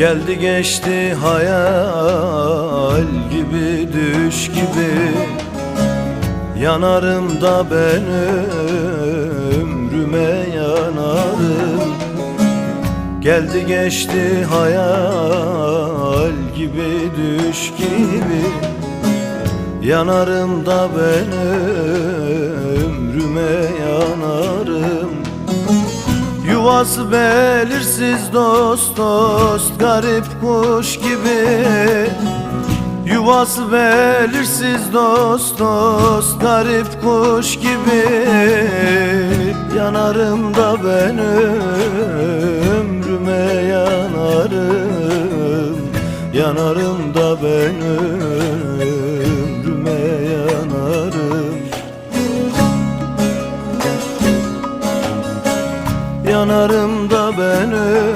Geldi geçti hayal gibi düş gibi. Yanarım da ben ömrüme yanarım. Geldi geçti hayal gibi düş gibi. Yanarım da ben ömrüme Yuvası belirsiz dost dost Garip kuş gibi. Yuvası belirsiz dost dost Garip kuş gibi. Yanarım da ben ömrüme yanarım. Yanarım da ben ömrüme Yanarım da ben öyle